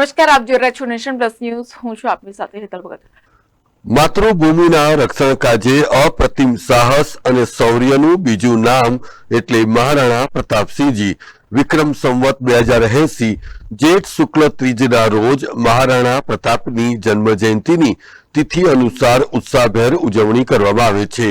નમસ્કાર, આપ જોઈ રહ્યા છો નેશન પ્લસ ન્યૂઝ. હું છું આપની સાથે હેતલ ભગત. માતૃભૂમિના રક્ષણ કાજે અપ્રતિમ સાહસ અને શૌર્યનું બીજું નામ એટલે મહારાણા પ્રતાપસિંહજી. વિક્રમ સંવત બે હજાર એસી, જેઠ શુક્લ ત્રીજના રોજ મહારાણા પ્રતાપની જન્મ જયંતિની તિથિ અનુસાર ઉત્સાહભેર ઉજવણી કરવામાં આવે છે.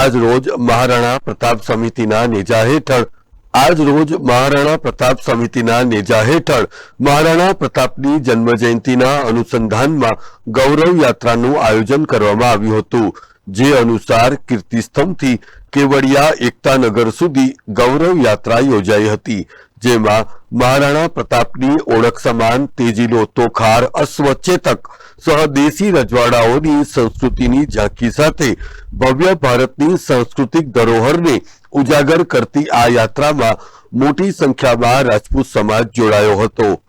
આજ રોજ મહારાણા પ્રતાપ સમિતિના નેજા હેઠળ આજ રોજ મહારાણા પ્રતાપ સમિતિના નેજા હેઠળ મહારાણા પ્રતાપની જન્મજયંતિના અનુસંધાનમાં ગૌરવ યાત્રાનું આયોજન કરવામાં આવ્યું હતું. જે અનુસાર કીર્તિસ્તંભથી કેવડિયા એકતાનગર સુધી ગૌરવ યાત્રા યોજાઈ હતી, જેમાં મહારાણા પ્રતાપની ઓળખ સમાન તેજીલો તોખાર અશ્વચેતક સહદેશી રજવાડાઓની સંસ્કૃતિની ઝાંખી સાથે ભવ્ય ભારતની સાંસ્કૃતિક ધરોહરને ઉજાગર કરતી આ યાત્રામાં મોટી સંખ્યામાં રાજપૂત સમાજ જોડાયો હતો.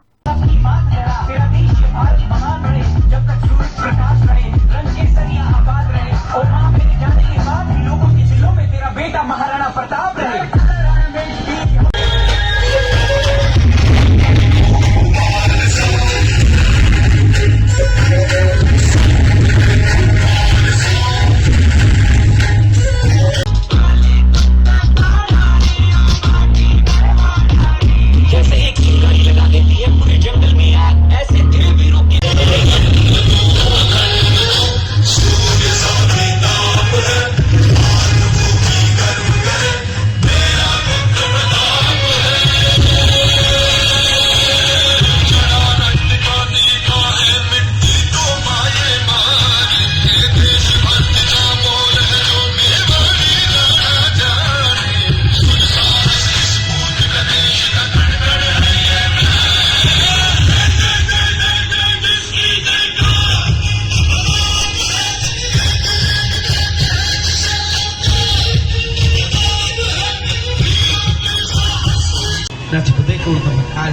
નથી બધે કહું તમે આ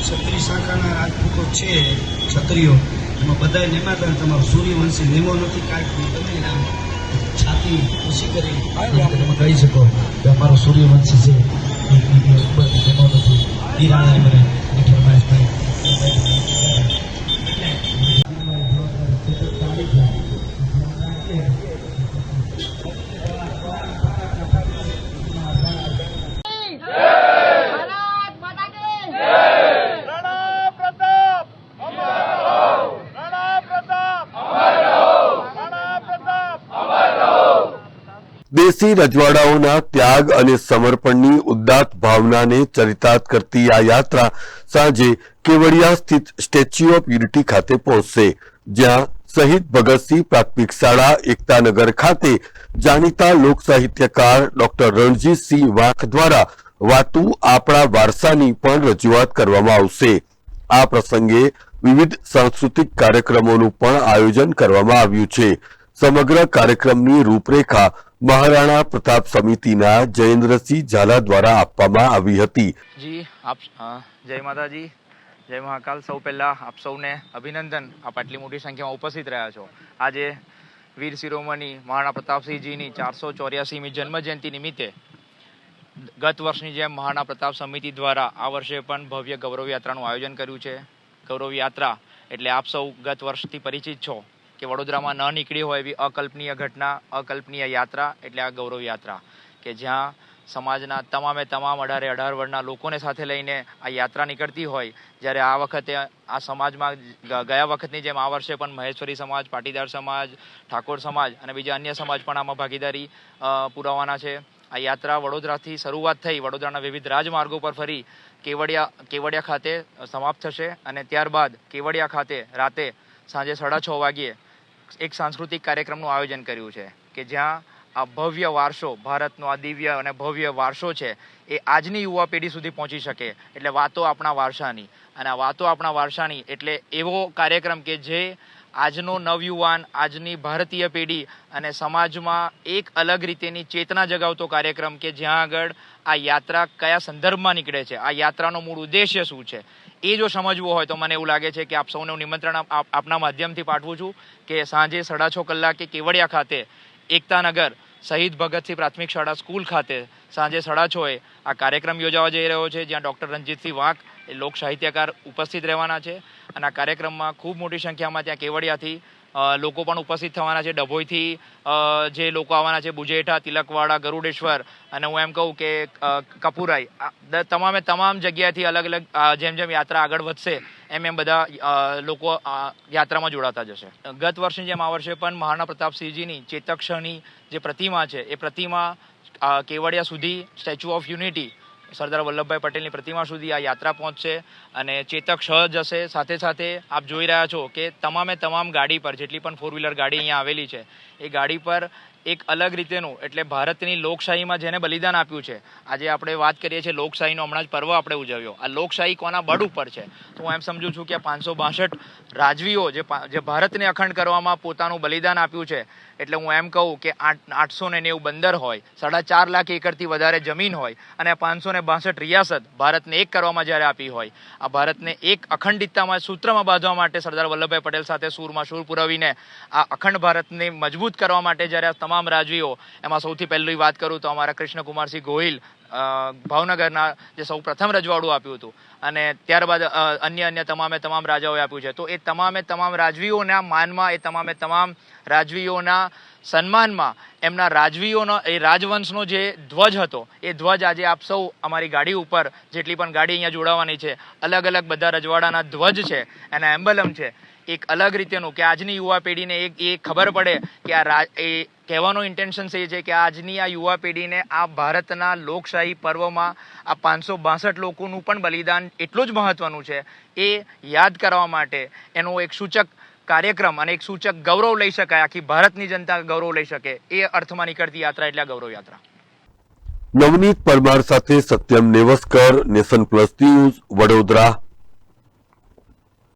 ક્ષત્રિય શાખાના રાજપૂતો છે ક્ષત્રિયો. એમાં બધા નિમાતા તમારો સૂર્યવંશી નેમો નથી કાંઈક તમે આમ છાતી ઓછી કરી. તમે કહી શકો કે અમારો સૂર્યવંશી છે એ નિમો નથી. એ રાણા દેશી રજવાડાઓના ત્યાગ અને સમર્પણની ઉદ્દાત ભાવનાને ચરિતાર્થ કરતી આ યાત્રા સાંજે કેવડિયા સ્થિત સ્ટેચ્યુ ઓફ યુનિટી ખાતે પહોંચશે, જ્યાં શહીદ ભગતસિંહ પ્રાથમિક શાળા એકતાનગર ખાતે જાણીતા લોક સાહિત્યકાર ડોક્ટર રણજીતસિંહ વાંક દ્વારા વાતું આપણા વારસાની પણ રજૂઆત કરવામાં આવશે. આ પ્રસંગે વિવિધ સાંસ્કૃતિક કાર્યક્રમોનું પણ આયોજન કરવામાં આવ્યું છે. સમગ્ર કાર્યક્રમની રૂપરેખા મહારાણા પ્રતાપ સમિતિના જયેન્દ્રસિંહ ઝાલા દ્વારા આપવામાં આવી હતી. જી, આપ જય માતાજી, જય મહાકાલ. સૌ પહેલા આપ સૌને અભિનંદન. આપ આટલી મોટી સંખ્યામાં ઉપસ્થિત રહ્યા છો. આજે વીર શિરોમણી મહારાણા પ્રતાપસિંહજીની ચારસો ચોર્યાસીમી જન્મ જયંતિ નિમિત્તે ગત વર્ષની જેમ મહારાણા પ્રતાપ સમિતિ દ્વારા આ વર્ષે પણ ભવ્ય ગૌરવ યાત્રાનું આયોજન કર્યું છે. ગૌરવ યાત્રા એટલે આપ સૌ ગત વર્ષથી પરિચિત છો. કે વડોદરામાં ન નીકળી હોય એવી અકલ્પનીય ઘટના, અકલ્પનીય યાત્રા એટલે આ ગૌરવ યાત્રા. કે જ્યાં સમાજના તમામે તમામ અઢારે અઢાર વર્ગના લોકોને સાથે લઈને આ યાત્રા નીકળતી હોય, જ્યારે આ વખતે આ સમાજમાં ગયા વખતની જેમ આ વર્ષે પણ મહેશ્વરી સમાજ, પાટીદાર સમાજ, ઠાકોર સમાજ અને બીજા અન્ય સમાજ પણ આમાં ભાગીદારી પુરાવાના છે. આ યાત્રા વડોદરાથી શરૂઆત થઈ, વડોદરાના વિવિધ રાજમાર્ગો પર ફરી કેવડિયા કેવડિયા ખાતે સમાપ્ત થશે અને ત્યારબાદ કેવડિયા ખાતે રાતે સાંજે સાડા છ વાગ્યે એક સાંસ્કૃતિક કાર્યક્રમનું આયોજન કર્યું છે કે જ્યાં આ ભવ્ય વારસો, ભારતનો આ દિવ્ય અને ભવ્ય વારસો છે, એ આજની યુવા પેઢી સુધી પહોંચી શકે. એટલે વાતો આપણા વારસાની. અને આ વાતો આપણા વારસાની એટલે એવો કાર્યક્રમ કે જે આજનો નવયુવાન, આજની ભારતીય પેઢી અને સમાજમાં એક અલગ રીતેની ચેતના જગાવતો કાર્યક્રમ કે જ્યાં આગળ આ યાત્રા કયા સંદર્ભમાં નીકળે છે, આ યાત્રાનો મૂળ ઉદ્દેશ્ય શું છે? એ જો સમજવું હોય તો મને એવું લાગે છે કે આપ સૌને હું નિમંત્રણ આપ- આપ- આપના માધ્યમથી પાઠવું છું કે સાંજે સાડા છ કલાકે કેવડિયા ખાતે એકતાનગર શહીદ ભગતસિંહ પ્રાથમિક શાળા સ્કૂલ ખાતે સાંજે સાડા છએ આ કાર્યક્રમ યોજાવા જઈ રહ્યો છે, જ્યાં ડૉક્ટર રણજીતસિંહ વાંક એ લોક સાહિત્યકાર ઉપસ્થિત રહેવાના છે અને આ કાર્યક્રમમાં ખૂબ મોટી સંખ્યામાં ત્યાં કેવડિયાથી લોકો પણ ઉપસ્થિત થવાના છે. ડભોઈથી જે લોકો આવવાના છે, બુજેઠા, તિલકવાડા, ગરુડેશ્વર અને હું એમ કહું કે કપુરાઈ તમામે તમામ જગ્યાએથી અલગ અલગ જેમ જેમ યાત્રા આગળ વધશે, એમ એમ બધા લોકો યાત્રામાં જોડાતા જશે. ગત વર્ષની જેમ આ વર્ષે પણ મહારાણા પ્રતાપસિંહજીની ચેતક્ષની જે પ્રતિમા છે, એ પ્રતિમા કેવડિયા સુધી statue of unity Sardar Vallabhbhai પટેલની પ્રતિમા સુધી આ યાત્રા પહોંચશે અને ચેતક સહ જશે સાથે સાથે આપ જોઈ રહ્યા છો કે તમામે તમામ ગાડી પર જેટલી પણ ફોર વ્હીલર ગાડી અહીંયા આવેલી છે, એ ગાડી પર એક અલગ રીતેનું એટલે ભારતની લોકશાહીમાં જેને બલિદાન આપ્યું છે, આજે આપણે વાત કરીએ છીએ લોકશાહીનો હમણાં જ પર્વ આપણે ઉજવ્યો. આ લોકશાહી કોના બળ ઉપર છે? તો હું એમ સમજુ છું કે પાંચસો બાસઠ રાજવીઓ જે જે ભારતને અખંડ કરવામાં પોતાનું બલિદાન આપ્યું છે એટલે હું એમ કહું કે આઠ, આઠસો ને નેવું બંદર હોય, સાડા ચાર લાખ એકરથી વધારે જમીન હોય અને પાંચસો ને બાસઠ રિયાસત ભારતને એક કરવામાં જ્યારે આપી હોય, આ ભારતને એક અખંડિતતામાં, સૂત્રમાં બાંધવા માટે સરદાર વલ્લભભાઈ પટેલ સાથે સૂરમાં સૂર પુરાવીને આ અખંડ ભારતને મજબૂત કરવા માટે જ્યારે આ તમામ રાજવીઓ એમાં સૌથી પહેલી વાત કરું તો અમારા કૃષ્ણકુમારસિંહ ગોહિલ ભાવનગરના જે સૌ પ્રથમ રજવાડું આપ્યું હતું. અને ત્યારબાદ અન્ય અન્ય તમામે તમામ રાજાઓએ આપ્યું છે. તો એ તમામે તમામ રાજવીઓના માનમાં, એ તમામે તમામ રાજવીઓના સન્માનમાં એમના રાજવીઓનો, એ રાજવંશનો જે ધ્વજ હતો, એ ધ્વજ આજે આપ સૌ અમારી ગાડી ઉપર જેટલી પણ ગાડી અહીંયા જોડાવાની છે, અલગ અલગ બધા રજવાડાના ધ્વજ છે, એના એમ્બલમ છે, એક અલગ રીતેનું કે આજની યુવા પેઢીને એક, એ ખબર પડે કે આ એ કહેવાનો ઇન્ટેન્શન એ છે કે આજની આ યુવા પેઢીને આ ભારતના લોકશાહી પર્વમાં આ પાંચસો બાસઠ લોકોનું પણ બલિદાન એટલું જ મહત્વનું છે એ યાદ કરવા માટે એનો એક સૂચક કાર્યક્રમ અને એક સૂચક ગૌરવ લઈ શકાય. આખી ભારતની જનતા ગૌરવ લઈ શકે. એ અર્થમાં નીકળતી યાત્રા એટલે ગૌરવ યાત્રા. નવનીત પરમાર સાથે Satyam Nevaskar, nation plus news, Vadodara.